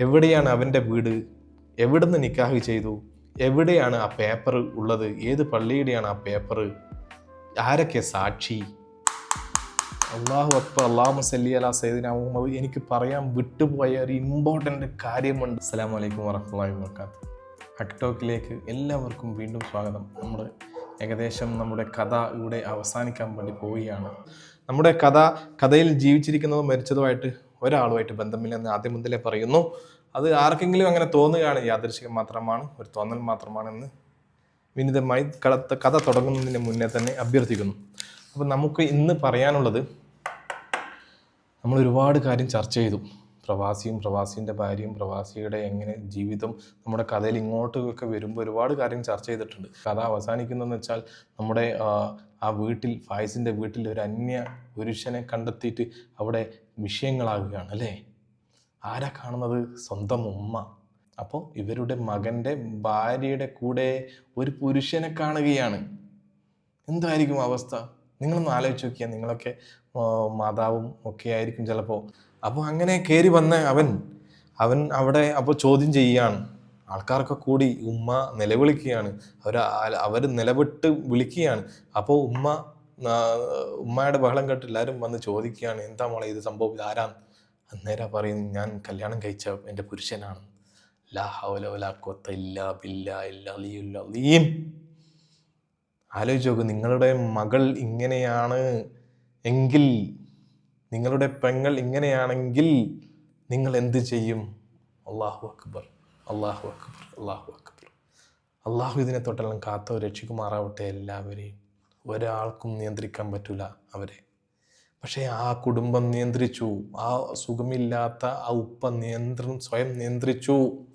എവിടെയാണ് അവന്റെ വീട്? എവിടുന്ന് നിക്കാഹ് ചെയ്തു? എവിടെയാണ് ആ പേപ്പർ ഉള്ളത്? ഏത് പള്ളിയുടെയാണ് ആ പേപ്പർ ആരൊക്കെ സാക്ഷി? അള്ളാഹു അക്ബർ അള്ളാഹു സല്ലി അലാ സൈദിന മുഹമ്മദ്. എനിക്ക് പറയാൻ വിട്ടുപോയ ഒരു ഇമ്പോർട്ടന്റ് കാര്യമുണ്ട്. അസ്സാം വലൈക്കും വറഹമുല്ലാഹി വർക്കാത്ത് ഹക്ടോക്കിലേക്ക് എല്ലാവർക്കും വീണ്ടും സ്വാഗതം. നമ്മൾ ഏകദേശം നമ്മുടെ കഥ ഇവിടെ അവസാനിക്കാൻ വേണ്ടി പോവുകയാണ്. നമ്മുടെ കഥ കഥയിൽ ജീവിച്ചിരിക്കുന്നതും മരിച്ചതുമായിട്ട് ഒരാളുമായിട്ട് ബന്ധമില്ലെന്ന് ആദ്യം മുതലേ പറയുന്നു. അത് ആർക്കെങ്കിലും അങ്ങനെ തോന്നുകയാണ് യാദൃശികം മാത്രമാണ് ഒരു തോന്നൽ മാത്രമാണെന്ന് വിനിതമായി കഥ കഥ തുടങ്ങുന്നതിന് മുന്നേ തന്നെ അഭ്യർത്ഥിക്കുന്നു. അപ്പം നമുക്ക് ഇന്ന് പറയാനുള്ളത് നമ്മൾ ഒരുപാട് കാര്യം ചർച്ച ചെയ്തു. പ്രവാസിയും പ്രവാസിന്റെ ഭാര്യയും പ്രവാസിയുടെ എങ്ങനെ ജീവിതം നമ്മുടെ കഥയിൽ ഇങ്ങോട്ടൊക്കെ വരുമ്പോൾ ഒരുപാട് കാര്യം ചർച്ച ചെയ്തിട്ടുണ്ട്. കഥ അവസാനിക്കുന്നതെന്ന് വെച്ചാൽ നമ്മുടെ ആ, വീട്ടിൽ ഫായിസിന്റെ വീട്ടിൽ ഒരു അന്യ പുരുഷനെ കണ്ടെത്തിയിട്ട് അവിടെ വിഷയങ്ങളാകുകയാണ് അല്ലേ? ആരാ കാണുന്നത്? സ്വന്തം ഉമ്മ. അപ്പോൾ ഇവരുടെ മകന്റെ ഭാര്യയുടെ കൂടെ ഒരു പുരുഷനെ കാണുകയാണ്. എന്തായിരിക്കും അവസ്ഥ? നിങ്ങളൊന്ന് ആലോചിച്ച് നോക്കിയാൽ നിങ്ങളൊക്കെ മാതാവും ഒക്കെ ആയിരിക്കും ചിലപ്പോൾ. അപ്പോൾ അങ്ങനെ കയറി വന്ന അവൻ അവൻ അവിടെ അപ്പോൾ ചോദ്യം ചെയ്യുകയാണ് ആൾക്കാരൊക്കെ കൂടി ഉമ്മ നിലവിളിക്കുകയാണ്. അവർ അവർ നിലവിട്ട് വിളിക്കുകയാണ്. അപ്പോൾ ഉമ്മ ഉമ്മയുടെ ബഹളം കേട്ട് എല്ലാവരും വന്ന് ചോദിക്കുകയാണ് എന്താ മോളെ ഇത് സംഭവം? ആരാ? ആരാന്ന് അന്നേരം പറയും ഞാൻ കല്യാണം കഴിച്ച എന്റെ പുരുഷനാണ്. ലാ ഹൗല ആലോചിച്ച് നോക്കൂ നിങ്ങളുടെ മകൾ ഇങ്ങനെയാണ് എങ്കിൽ നിങ്ങളുടെ പെങ്ങൾ ഇങ്ങനെയാണെങ്കിൽ നിങ്ങൾ എന്ത് ചെയ്യും? അള്ളാഹു അക്ബർ അള്ളാഹു അക്ബർ അള്ളാഹു അക്ബർ. അള്ളാഹു ഇതിനെ തൊട്ടെല്ലാം കാത്തോ രക്ഷിക്കുമാറാവട്ടെ എല്ലാവരെയും. ഒരാൾക്കും നിയന്ത്രിക്കാൻ പറ്റില്ല അവരെ. പക്ഷേ ആ കുടുംബം നിയന്ത്രിച്ചു. ആ സുഖമില്ലാത്ത ആ ഉപ്പ നിയന്ത്രണം സ്വയം നിയന്ത്രിച്ചു.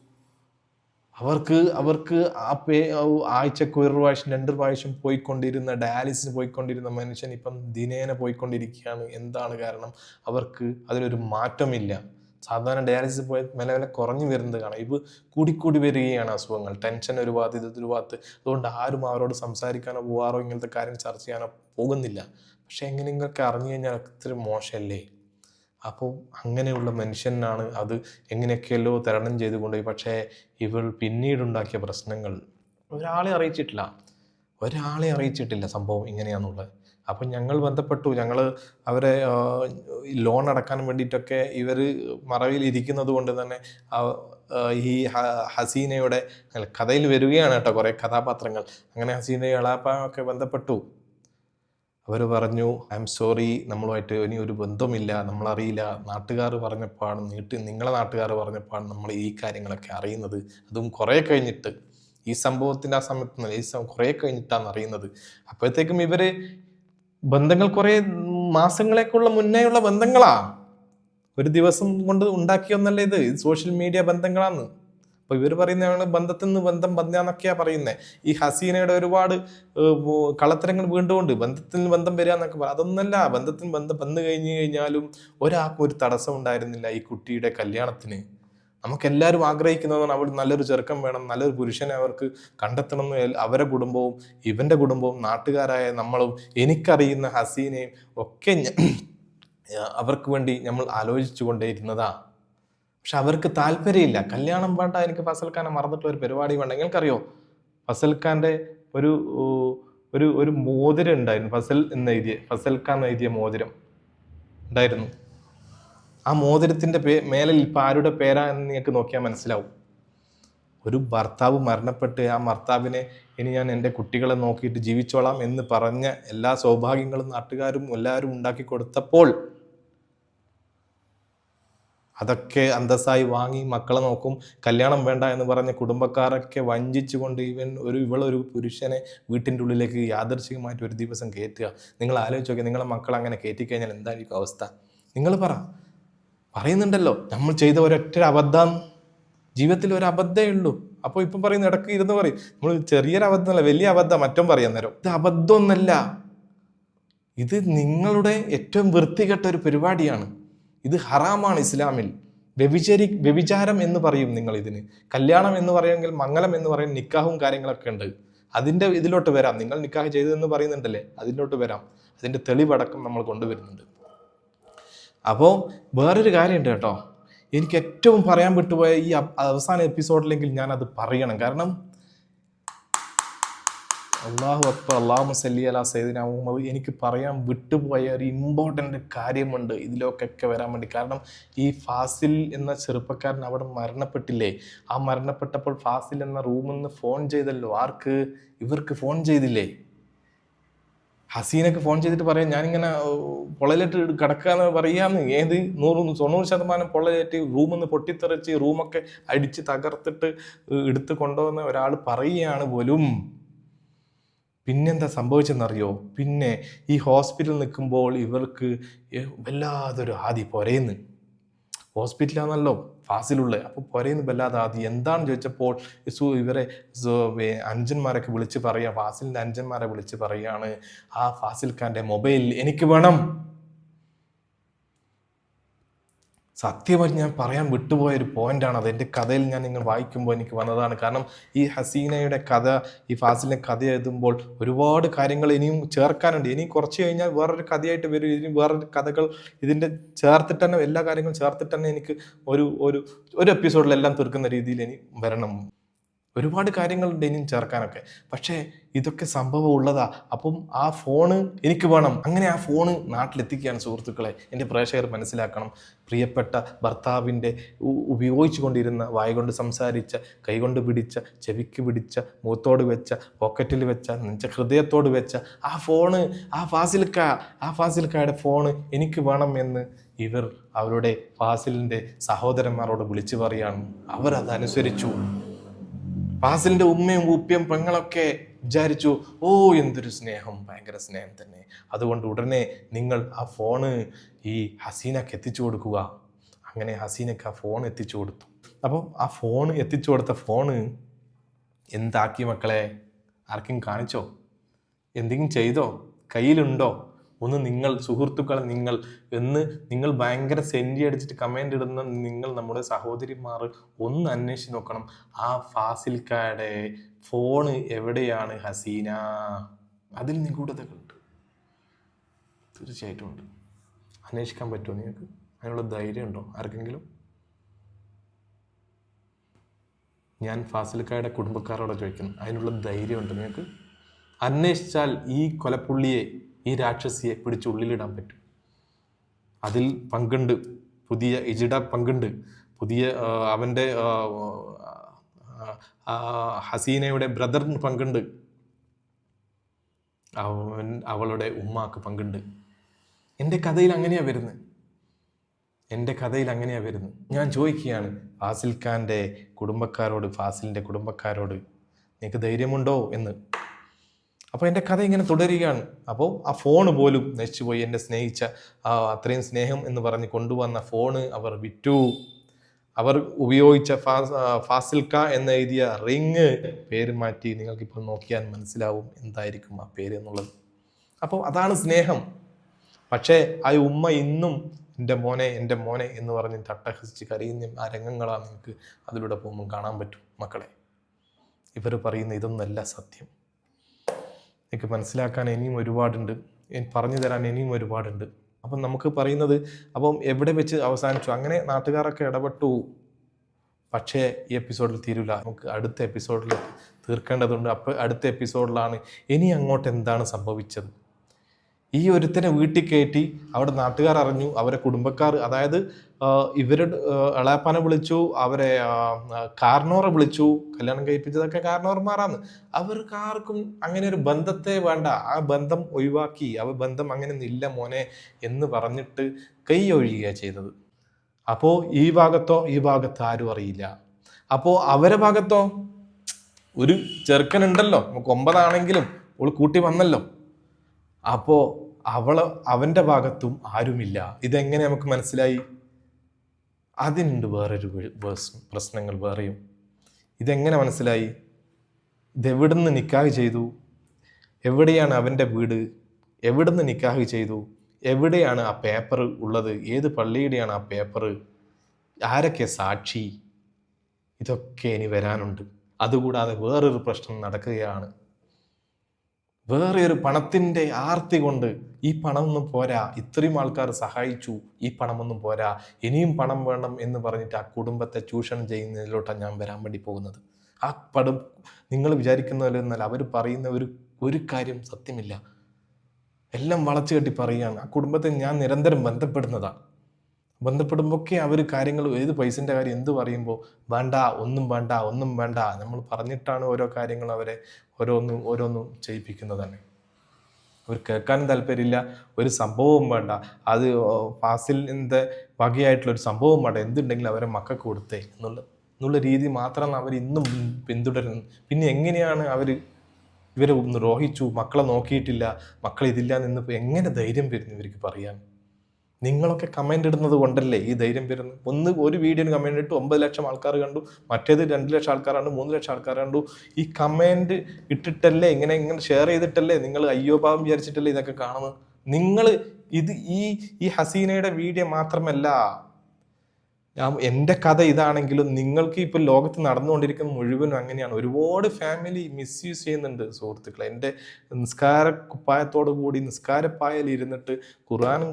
അവർക്ക് അവർക്ക് ആ പേ ആഴ്ചക്ക് ഒരു പ്രാവശ്യം രണ്ട് പ്രാവശ്യം പോയിക്കൊണ്ടിരുന്ന ഡയാലിസിന് പോയിക്കൊണ്ടിരുന്ന മനുഷ്യൻ ഇപ്പം ദിനേന പോയിക്കൊണ്ടിരിക്കുകയാണ്. എന്താണ് കാരണം? അവർക്ക് അതിലൊരു മാറ്റമില്ല. സാധാരണ ഡയാലിസിസ് പോയ വില വില കുറഞ്ഞു വരുന്നത് കാണാം. ഇത് കൂടിക്കൂടി വരികയാണ് അസുഖങ്ങൾ. ടെൻഷൻ ഒരു ഭാഗത്ത് ഇത് ഒരു ഭാഗത്ത്. അതുകൊണ്ട് ആരും അവരോട് സംസാരിക്കാനോ പോവാറോ ഇങ്ങനത്തെ കാര്യം ചർച്ച ചെയ്യാനോ പോകുന്നില്ല. പക്ഷെ എങ്ങനെയെങ്കിലൊക്കെ അറിഞ്ഞു കഴിഞ്ഞാൽ അത്ര മോശമല്ലേ? അപ്പോൾ അങ്ങനെയുള്ള മനുഷ്യനാണ് അത് എങ്ങനെയൊക്കെയല്ലോ തരണം ചെയ്തുകൊണ്ട് പക്ഷേ ഇവൾ പിന്നീടുണ്ടാക്കിയ പ്രശ്നങ്ങൾ ഒരാളെ അറിയിച്ചിട്ടില്ല. ഒരാളെ അറിയിച്ചിട്ടില്ല സംഭവം ഇങ്ങനെയാണെന്നുള്ളത് അപ്പം ഞങ്ങൾ ബന്ധപ്പെട്ടു. ഞങ്ങൾ അവരെ ലോൺ അടക്കാൻ വേണ്ടിയിട്ടൊക്കെ ഇവർ മറവിൽ ഇരിക്കുന്നത് കൊണ്ട് തന്നെ ഈ ഹസീനയുടെ കഥയിൽ വരികയാണ് കേട്ടോ കുറേ കഥാപാത്രങ്ങൾ. അങ്ങനെ ഹസീനയുടെ എളാപ്പ ഒക്കെ ബന്ധപ്പെട്ടു. അവർ പറഞ്ഞു ഐ എം സോറി നമ്മളുമായിട്ട് ഇനി ഒരു ബന്ധമില്ല നമ്മളറിയില്ല. നാട്ടുകാർ പറഞ്ഞപ്പോഴാണ് നീട്ടി നിങ്ങളെ നാട്ടുകാർ പറഞ്ഞപ്പോഴാണ് നമ്മൾ ഈ കാര്യങ്ങളൊക്കെ അറിയുന്നത്. അതും കുറേ കഴിഞ്ഞിട്ട് ഈ സംഭവത്തിന്റെ ആ സമയത്ത് ഈ കുറേ കഴിഞ്ഞിട്ടാണ് അറിയുന്നത്. അപ്പോഴത്തേക്കും ഇവർ ബന്ധങ്ങൾ കുറേ മാസങ്ങളേക്കുള്ള മുന്നേയുള്ള ബന്ധങ്ങളാണ് ഒരു ദിവസം കൊണ്ട് ഉണ്ടാക്കിയൊന്നല്ല ഇത്? സോഷ്യൽ മീഡിയ ബന്ധങ്ങളാണ് അപ്പൊ ഇവർ പറയുന്നതാണ് ബന്ധത്തിൽ നിന്ന് ബന്ധം ബന്ധാന്നൊക്കെയാ പറയുന്നത് ഈ ഹസീനയുടെ ഒരുപാട് കളത്തരങ്ങൾ വീണ്ടുകൊണ്ട് ബന്ധത്തിൽ നിന്ന് ബന്ധം വരിക എന്നൊക്കെ പറയും അതൊന്നല്ല. ബന്ധത്തിൽ ബന്ധം വന്നു കഴിഞ്ഞു കഴിഞ്ഞാലും ഒരാൾക്കും ഒരു തടസ്സം ഉണ്ടായിരുന്നില്ല ഈ കുട്ടിയുടെ കല്യാണത്തിന്. നമുക്ക് എല്ലാവരും ആഗ്രഹിക്കുന്നതാണ് അവിടെ നല്ലൊരു ചെറുക്കം വേണം നല്ലൊരു പുരുഷനെ അവർക്ക് കണ്ടെത്തണം അവരെ കുടുംബവും ഇവന്റെ കുടുംബവും നാട്ടുകാരായ നമ്മളും എനിക്കറിയുന്ന ഹസീനയും ഒക്കെ അവർക്ക് വേണ്ടി നമ്മൾ ആലോചിച്ചു കൊണ്ടേയിരുന്നതാ പക്ഷെ അവർക്ക് താല്പര്യമില്ല. കല്യാണം വേണ്ട എനിക്ക് ഫസൽ ഖാനെ മറന്നിട്ടുള്ള ഒരു പരിപാടി വേണ്ട. നിങ്ങൾക്കറിയോ? ഫസൽ ഖാന്റെ ഒരു ഒരു ഒരു മോതിരം ഉണ്ടായിരുന്നു. ഫസൽ എന്ന് എഴുതിയ ഫസൽ ഖാൻ എഴുതിയ മോതിരം ഉണ്ടായിരുന്നു. ആ മോതിരത്തിന്റെ പേ മേലിൽ ഇപ്പം ആരുടെ പേരാ എന്ന് നിങ്ങൾക്ക് നോക്കിയാൽ മനസ്സിലാവും. ഒരു ഭർത്താവ് മരണപ്പെട്ട് ആ ഭർത്താവിനെ ഇനി ഞാൻ എന്റെ കുട്ടികളെ നോക്കിയിട്ട് ജീവിച്ചോളാം എന്ന് പറഞ്ഞ എല്ലാ സൗഭാഗ്യങ്ങളും നാട്ടുകാരും എല്ലാവരും ഉണ്ടാക്കി കൊടുത്തപ്പോൾ അതൊക്കെ അന്തസ്സായി വാങ്ങി മക്കളെ നോക്കും കല്യാണം വേണ്ട എന്ന് പറഞ്ഞ കുടുംബക്കാരൊക്കെ വഞ്ചിച്ചുകൊണ്ട് ഇവൻ ഒരു ഇവളൊരു പുരുഷനെ വീട്ടിന്റെ ഉള്ളിലേക്ക് യാദർശികമായിട്ട് ഒരു ദിവസം കയറ്റുക. നിങ്ങൾ ആലോചിച്ച് നോക്കി നിങ്ങളെ മക്കൾ അങ്ങനെ കയറ്റിക്കഴിഞ്ഞാൽ എന്തായിരിക്കും അവസ്ഥ? നിങ്ങൾ പറ. പറയുന്നുണ്ടല്ലോ നമ്മൾ ചെയ്ത ഒരൊറ്റ അബദ്ധം. ജീവിതത്തിൽ ഒരു അബദ്ധമേ ഉള്ളൂ. അപ്പോൾ ഇപ്പം പറയുന്ന ഇടയ്ക്ക് ഇരുന്ന് പറയും. നമ്മൾ ചെറിയൊരു അബദ്ധമല്ല വലിയ അബദ്ധം മറ്റും പറയാൻ നേരം ഇത് അബദ്ധമൊന്നല്ല ഇത് നിങ്ങളുടെ ഏറ്റവും വൃത്തികെട്ട ഒരു പരിപാടിയാണ്. ഇത് ഹറാമാണ് ഇസ്ലാമിൽ. വ്യഭിചരി വ്യഭിചാരം എന്ന് പറയും നിങ്ങൾ ഇതിന്. കല്യാണം എന്ന് പറയുമെങ്കിൽ മംഗലം എന്ന് പറയും നിക്കാഹും കാര്യങ്ങളൊക്കെ ഉണ്ട്. അതിന്റെ ഇതിലോട്ട് വരാം. നിങ്ങൾ നിക്കാഹ് ചെയ്തതെന്ന് പറയുന്നുണ്ടല്ലേ? അതിലോട്ട് വരാം. അതിന്റെ തെളിവടക്കം നമ്മൾ കൊണ്ടുവരുന്നുണ്ട്. അപ്പോൾ വേറൊരു കാര്യമുണ്ട് കേട്ടോ. എനിക്ക് ഏറ്റവും പറയാൻ വിട്ടുപോയ ഈ അവസാന എപ്പിസോഡിലെങ്കിൽ ഞാൻ അത് പറയണം. കാരണം അള്ളാഹു അക്ബർ അള്ളാഹു സല്ലി അല സൈദിന മുഹമ്മദ് എനിക്ക് പറയാൻ വിട്ടുപോയ ഒരു ഇമ്പോർട്ടന്റ് കാര്യമുണ്ട്. ഇതിലൊക്കെ വരാൻ വേണ്ടി. കാരണം ഈ ഫാസിൽ എന്ന ചെറുപ്പക്കാരൻ അവിടെ മരണപ്പെട്ടില്ലേ? ആ മരണപ്പെട്ടപ്പോൾ ഫാസിൽ എന്ന റൂമിൽ നിന്ന് ഫോൺ ചെയ്തല്ലോ. ആർക്ക്? ഇവർക്ക് ഫോൺ ചെയ്തില്ലേ? ഹസീനൊക്കെ ഫോൺ ചെയ്തിട്ട് പറയാം ഞാനിങ്ങനെ പൊള്ളലേറ്റ് കിടക്കാന്ന് പറയാന്ന്. ഏത്? നൂറ് തൊണ്ണൂറ് ശതമാനം പൊള്ളലേറ്റ് റൂമിൽ നിന്ന് പൊട്ടിത്തെറിച്ച് റൂമൊക്കെ അടിച്ച് തകർത്തിട്ട് എടുത്ത് കൊണ്ടുവന്ന ഒരാൾ പറയുകയാണ് പോലും. പിന്നെന്താ സംഭവിച്ചെന്നറിയോ? പിന്നെ ഈ ഹോസ്പിറ്റലിൽ നിൽക്കുമ്പോൾ ഇവർക്ക് വല്ലാതൊരു ആദി പൊരയുന്നു. ഹോസ്പിറ്റലാണല്ലോ ഫാസിലുള്ളത് അപ്പോൾ പൊരയുന്നു വല്ലാതെ ആദി. എന്താണെന്ന് ചോദിച്ചപ്പോൾ സു ഇവരെ അഞ്ചന്മാരൊക്കെ വിളിച്ച് പറയുക ഫാസിലിന്റെ അഞ്ചന്മാരെ വിളിച്ച് പറയുകയാണ് ആ ഫാസിൽ ഖാന്റെ മൊബൈൽ എനിക്ക് വേണം. സത്യമായി ഞാൻ പറയാൻ വിട്ടുപോയ ഒരു പോയിന്റാണ്. അത് എന്റെ കഥയിൽ ഞാൻ നിങ്ങൾ വായിക്കുമ്പോൾ എനിക്ക് വന്നതാണ്. കാരണം ഈ ഹസീനയുടെ കഥ ഈ ഫാസിലിന്റെ കഥ എഴുതുമ്പോൾ ഒരുപാട് കാര്യങ്ങൾ ഇനിയും ചേർക്കാനുണ്ട്. ഇനി കുറച്ച് കഴിഞ്ഞാൽ വേറൊരു കഥയായിട്ട് വരും. ഇനി വേറൊരു കഥകൾ ഇതിന്റെ ചേർത്തിട്ട് തന്നെ എല്ലാ കാര്യങ്ങളും ചേർത്തിട്ട് തന്നെ എനിക്ക് ഒരു ഒരു ഒരു എപ്പിസോഡിലെല്ലാം തീർക്കുന്ന രീതിയിൽ ഇനി വരണം. ഒരുപാട് കാര്യങ്ങളുണ്ട് ഇനിയും ചേർക്കാനൊക്കെ. പക്ഷേ ഇതൊക്കെ സംഭവം ഉള്ളതാ. അപ്പം ആ ഫോണ് എനിക്ക് വേണം. അങ്ങനെ ആ ഫോണ് നാട്ടിലെത്തിക്കുകയാണ് സുഹൃത്തുക്കളെ. എന്റെ പ്രേക്ഷകർ മനസ്സിലാക്കണം. പ്രിയപ്പെട്ട ഭർത്താവിന്റെ ഉപയോഗിച്ചു കൊണ്ടിരുന്ന വായ കൊണ്ട് സംസാരിച്ച കൈകൊണ്ട് പിടിച്ച ചെവിക്ക് പിടിച്ച മുഖത്തോട് വെച്ച പോക്കറ്റിൽ വെച്ച നെഞ്ച ഹൃദയത്തോട് വെച്ച ആ ഫോണ് ആ ഫാസിൽക്ക ആ ഫാസിൽക്കയുടെ ഫോണ് എനിക്ക് വേണം എന്ന് ഇവർ അവരുടെ ഫാസിലിന്റെ സഹോദരന്മാരോട് വിളിച്ചു പറയാണ് അവരത് അനുസരിച്ചു ഫാസിലിന്റെ ഉമ്മയും ഉപ്പയും പെങ്ങളൊക്കെ വിചാരിച്ചു ഓ എന്തൊരു സ്നേഹം ഭയങ്കര സ്നേഹം തന്നെ. അതുകൊണ്ട് ഉടനെ നിങ്ങൾ ആ ഫോണ് ഈ ഹസീനക്ക് എത്തിച്ചു കൊടുക്കുക. അങ്ങനെ ഹസീനക്ക് ആ ഫോൺ എത്തിച്ചു കൊടുത്തു. അപ്പോൾ ആ ഫോൺ എത്തിച്ചു കൊടുത്ത ഫോണ് എന്താക്കി മക്കളെ? ആർക്കും കാണിച്ചോ? എന്തെങ്കിലും ചെയ്തോ? കയ്യിലുണ്ടോ? ഒന്ന് നിങ്ങൾ സുഹൃത്തുക്കളെ നിങ്ങൾ എന്ന് നിങ്ങൾ ഭയങ്കര സെന്റി അടിച്ചിട്ട് കമന്റ് ഇടുന്ന നിങ്ങൾ നമ്മുടെ സഹോദരിമാർ ഒന്ന് അന്വേഷിച്ച് നോക്കണം. ആ ഫാസിൽക്കായുടെ ഫോണ് എവിടെയാണ് ഹസീന? അതിൽ നിഗൂഢതകളുണ്ട്. തീർച്ചയായിട്ടും ഉണ്ട്. അന്വേഷിക്കാൻ പറ്റുമോ നിങ്ങൾക്ക്? അതിനുള്ള ധൈര്യം ഉണ്ടോ? ആർക്കെങ്കിലും? ഞാൻ ഫാസിൽക്കായുടെ കുടുംബക്കാരോട് ചോദിക്കുന്നു. അതിനുള്ള ധൈര്യമുണ്ട് നിങ്ങൾക്ക്? അന്വേഷിച്ചാൽ ഈ കൊലപ്പുള്ളിയെ ഈ രാക്ഷസിയെ പിടിച്ചുള്ളിലിടാൻ പറ്റും. അതിൽ പങ്കുണ്ട് പുതിയ ഇജിഡ പങ്കുണ്ട്. പുതിയ അവന്റെ ഹസീനയുടെ ബ്രദറിന് പങ്കുണ്ട്. അവൻ അവളുടെ ഉമ്മാക്ക് പങ്കുണ്ട്. എന്റെ കഥയിൽ അങ്ങനെയാ വരുന്നത്. എന്റെ കഥയിൽ അങ്ങനെയാ വരുന്നത്. ഞാൻ ചോദിക്കുകയാണ് ഫാസിൽ ഖാന്റെ കുടുംബക്കാരോട് ഫാസിലിന്റെ കുടുംബക്കാരോട് നിനക്ക് ധൈര്യമുണ്ടോ? എന്ന്. അപ്പോൾ എന്റെ കഥ ഇങ്ങനെ തുടരുകയാണ്. അപ്പോൾ ആ ഫോണ് പോലും നശിച്ചുപോയി. എന്നെ സ്നേഹിച്ച അത്രയും സ്നേഹം എന്ന് പറഞ്ഞ് കൊണ്ടുവന്ന ഫോണ് അവർ വിറ്റു. അവർ ഉപയോഗിച്ച ഫാസ് ഫാസിൽക്ക ഫാസിൽ എന്ന് എഴുതിയ റിങ് പേര് മാറ്റി നിങ്ങൾക്കിപ്പോൾ നോക്കിയാൽ മനസ്സിലാവും എന്തായിരിക്കും ആ പേര് എന്നുള്ളത്. അപ്പോൾ അതാണ് സ്നേഹം. പക്ഷേ ആ ഉമ്മ ഇന്നും എന്റെ മോനെ എന്റെ മോനെ എന്ന് പറഞ്ഞ് തട്ടഹസിച്ച് കരയുന്ന ആ രംഗങ്ങളാണ് നിങ്ങൾക്ക് അതിലൂടെ പോകുമ്പോൾ കാണാൻ പറ്റും മക്കളെ. ഇവർ പറയുന്ന ഇതൊന്നല്ല സത്യം. എനിക്ക് മനസ്സിലാക്കാൻ ഇനിയും ഒരുപാടുണ്ട്. പറഞ്ഞു തരാൻ ഇനിയും ഒരുപാടുണ്ട്. അപ്പം നമുക്ക് പറയുന്നത് അപ്പം എവിടെ വെച്ച് അവസാനിച്ചു? അങ്ങനെ നാട്ടുകാരൊക്കെ ഇടപെട്ടു. പക്ഷേ ഈ എപ്പിസോഡിൽ തീരില്ല നമുക്ക് അടുത്ത എപ്പിസോഡിൽ തീർക്കേണ്ടതുണ്ട്. അപ്പോൾ അടുത്ത എപ്പിസോഡിലാണ് ഇനി അങ്ങോട്ട് എന്താണ് സംഭവിച്ചത്? ഈ ഒരുത്തനെ വീട്ടിൽ കയറ്റി അവിടെ നാട്ടുകാർ അറിഞ്ഞു അവരെ കുടുംബക്കാർ അതായത് ആ, ഇവരുടെ ഇളയപ്പാനെ വിളിച്ചു അവരെ ആ, ആ, കാർണോറെ വിളിച്ചു കല്യാണം കഴിപ്പിച്ചതൊക്കെ കാർണോർമാരാണ് അവർക്ക് ആർക്കും അങ്ങനെ ഒരു ബന്ധത്തെ വേണ്ട. ആ ബന്ധം ഒഴിവാക്കി അവ ബന്ധം അങ്ങനെ ഇല്ല മോനെ എന്ന് പറഞ്ഞിട്ട് കൈ ഒഴിയുക ചെയ്തത്. അപ്പോൾ ഈ ഭാഗത്തോ ഈ ഭാഗത്ത് ആരും അറിയില്ല. അപ്പോൾ അവരെ ഭാഗത്തോ? ഒരു ചെറുക്കനുണ്ടല്ലോ നമുക്ക് ഒമ്പതാണെങ്കിലും ഓൾ കൂട്ടി വന്നല്ലോ. അപ്പോൾ അവൾ അവന്റെ ഭാഗത്തും ആരുമില്ല. ഇതെങ്ങനെ നമുക്ക് മനസ്സിലായി? അതിനുണ്ട് വേറൊരു പ്രശ്നങ്ങൾ വേറെയും. ഇതെങ്ങനെ മനസ്സിലായി? ഇതെവിടുന്ന് നിക്കാഹ് ചെയ്തു? എവിടെയാണ് അവന്റെ വീട്? എവിടുന്ന് നിക്കാഹ് ചെയ്തു? എവിടെയാണ് ആ പേപ്പർ ഉള്ളത്? ഏത് പള്ളിയുടെയാണ് ആ പേപ്പർ ആരൊക്കെ സാക്ഷി? ഇതൊക്കെ ഇനി വരാനുണ്ട്. അതുകൂടാതെ വേറൊരു പ്രശ്നം നടക്കുകയാണ്. വേറെ ഒരു പണത്തിന്റെ ആർത്തി കൊണ്ട് ഈ പണമൊന്നും പോരാ. ഇത്രയും ആൾക്കാർ സഹായിച്ചു. ഈ പണമൊന്നും പോരാ. ഇനിയും പണം വേണം എന്ന് പറഞ്ഞിട്ട് ആ കുടുംബത്തെ ചൂഷണം ചെയ്യുന്നതിലോട്ടാണ് ഞാൻ വരാൻ വേണ്ടി പോകുന്നത്. ആ പടം നിങ്ങൾ വിചാരിക്കുന്നതിലെന്നാൽ അവർ പറയുന്ന ഒരു ഒരു കാര്യം സത്യമില്ല. എല്ലാം വളച്ചു കെട്ടി പറയുകയാണ്. ആ കുടുംബത്തെ ഞാൻ നിരന്തരം ബന്ധപ്പെടുന്നതാണ് ബന്ധപ്പെടുമ്പോഴൊക്കെ അവർ കാര്യങ്ങൾ ഏത് പൈസന്റെ കാര്യം എന്ത് പറയുമ്പോൾ വേണ്ട ഒന്നും വേണ്ട ഒന്നും വേണ്ട. നമ്മൾ പറഞ്ഞിട്ടാണ് ഓരോ കാര്യങ്ങൾ അവരെ ഓരോന്നും ഓരോന്നും ചെയ്യിപ്പിക്കുന്നത് തന്നെ അവർ കേൾക്കാനും താല്പര്യമില്ല ഒരു സംഭവവും വേണ്ട. അത് ഫാസിലിന്റെ വകയായിട്ടുള്ള ഒരു സംഭവം വേണ്ട. എന്തുണ്ടെങ്കിലും അവരെ മക്കൾക്ക് കൊടുത്തേ എന്നുള്ള എന്നുള്ള രീതി മാത്രമാണ് അവർ ഇന്നും പിന്തുടരുന്നത്. പിന്നെ എങ്ങനെയാണ് അവർ ഇവരെ ഒന്ന് രോഹിച്ചു മക്കളെ നോക്കിയിട്ടില്ല മക്കളെ ഇതില്ല എന്ന് എങ്ങനെ ധൈര്യം വരുന്നു ഇവർക്ക് പറയാൻ? നിങ്ങളൊക്കെ കമന്റ് ഇടുന്നത് കൊണ്ടല്ലേ ഈ ധൈര്യം വരുന്നത്? ഒന്ന് ഒരു വീഡിയോന് കമന്റ് ഇട്ടു ഒമ്പത് ലക്ഷം ആൾക്കാർ കണ്ടു മറ്റേത് രണ്ട് ലക്ഷം ആൾക്കാർ കണ്ടു മൂന്ന് ലക്ഷം ആൾക്കാർ കണ്ടു. ഈ കമന്റ് ഇട്ടിട്ടല്ലേ ഇങ്ങനെ ഇങ്ങനെ ഷെയർ ചെയ്തിട്ടല്ലേ നിങ്ങൾ അയ്യോ വിചാരിച്ചിട്ടല്ലേ ഇതൊക്കെ കാണുന്നത്? നിങ്ങൾ ഇത് ഈ ഈ ഹസീനയുടെ വീഡിയോ മാത്രമല്ല ഞാൻ എന്റെ കഥ ഇതാണെങ്കിലും നിങ്ങൾക്ക് ഇപ്പോൾ ലോകത്ത് നടന്നുകൊണ്ടിരിക്കുന്ന മുഴുവനും അങ്ങനെയാണ്. ഒരുപാട് ഫാമിലി മിസ്യൂസ് ചെയ്യുന്നുണ്ട് സുഹൃത്തുക്കളെ. എന്റെ നിസ്കാര കുപ്പായത്തോടു കൂടി നിസ്കാരപ്പായയിൽ ഇരുന്നിട്ട് ഖുർആൻ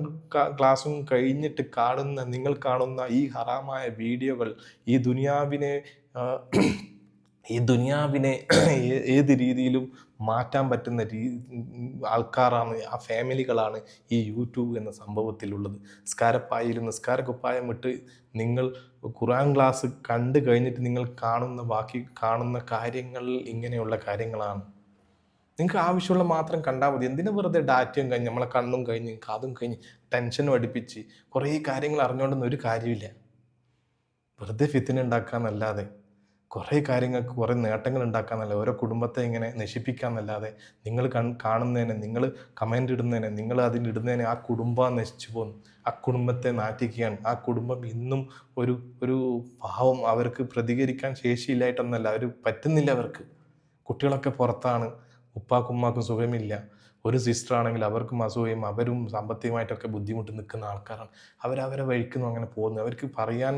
ക്ലാസ്സും കഴിഞ്ഞിട്ട് കാണുന്ന നിങ്ങൾ കാണുന്ന ഈ ഹറാമായ വീഡിയോകൾ ഈ ദുനിയാവിനെ ഈ ദുനിയാവിനെ ഏത് രീതിയിലും മാറ്റാൻ പറ്റുന്ന രീ ആൾക്കാരാണ് ആ ഫാമിലികളാണ് ഈ യൂട്യൂബ് എന്ന സംഭവത്തിലുള്ളത്. നിസ്കാരപ്പായയിലും നിസ്കാരക്കുപ്പായം ഇട്ട് നിങ്ങൾ ഖുറാൻ ക്ലാസ് കണ്ടു കഴിഞ്ഞിട്ട് നിങ്ങൾ കാണുന്ന ബാക്കി കാണുന്ന കാര്യങ്ങൾ ഇങ്ങനെയുള്ള കാര്യങ്ങളാണ്. നിങ്ങൾക്ക് ആവശ്യമുള്ള മാത്രം കണ്ടാൽ മതി. എന്തിനു വെറുതെ ഡാറ്റയും കഴിഞ്ഞ് നമ്മളെ കണ്ണും കഴിഞ്ഞ് കാതും കഴിഞ്ഞ് ടെൻഷനും അടുപ്പിച്ച് കുറേ കാര്യങ്ങൾ അറിഞ്ഞുകൊണ്ടൊന്നും ഒരു കാര്യമില്ല വെറുതെ ഫിത്തിന ഉണ്ടാക്കാന്നല്ലാതെ. കുറേ കാര്യങ്ങൾക്ക് കുറേ നേട്ടങ്ങൾ ഉണ്ടാക്കാമെന്നല്ല ഓരോ കുടുംബത്തെ ഇങ്ങനെ നശിപ്പിക്കാന്നല്ലാതെ നിങ്ങൾ കൺ കാണുന്നതിനെ നിങ്ങൾ കമന്റ് ഇടുന്നതിനെ നിങ്ങൾ അതിനിടുന്നതിനെ ആ കുടുംബം നശിച്ചു പോകുന്നു. ആ കുടുംബത്തെ നാറ്റിക്കുകയാണ് ആ കുടുംബം ഇന്നും ഒരു ഒരു പാവം അവർക്ക് പ്രതികരിക്കാൻ ശേഷിയില്ലായിട്ടൊന്നല്ല അവർ പറ്റുന്നില്ല അവർക്ക്. കുട്ടികളൊക്കെ പുറത്താണ് ഉപ്പാക്കും ഉമ്മാക്കും സുഖമില്ല. ഒരു സിസ്റ്റർ ആണെങ്കിൽ അവർക്കും അസുഖയും അവരും സാമ്പത്തികമായിട്ടൊക്കെ ബുദ്ധിമുട്ട് നിൽക്കുന്ന ആൾക്കാരാണ്. അവരവരെ വഴിക്കുന്നു അങ്ങനെ പോകുന്നു അവർക്ക് പറയാൻ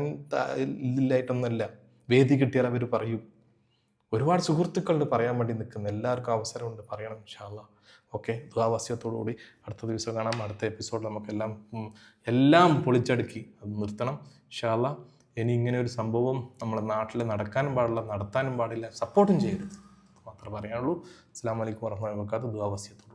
ഇല്ലായിട്ടൊന്നല്ല. വേദി കിട്ടിയാൽ അവർ പറയും. ഒരുപാട് സുഹൃത്തുക്കളുണ്ട് പറയാൻ വേണ്ടി നിൽക്കുന്ന. എല്ലാവർക്കും അവസരമുണ്ട് പറയണം ഇൻഷാല്ല ഓക്കെ ദുഃഖാവാസ്യത്തോടുകൂടി അടുത്ത ദിവസം കാണാം. അടുത്ത എപ്പിസോഡിൽ നമുക്കെല്ലാം എല്ലാം പൊളിച്ചടുക്കി അത് നിർത്തണം ഇൻഷാല്ല ഇനി ഇങ്ങനെ ഒരു സംഭവം നമ്മുടെ നാട്ടിൽ നടക്കാനും പാടില്ല നടത്താനും പാടില്ല സപ്പോർട്ടും ചെയ്യരുത്. മാത്രമേ പറയാനുള്ളൂ. അസ്സാം വലൈക്കും വർഹമുല്ലാ വാബർക്കാത്തു ദുവാവാസ്യത്തോട്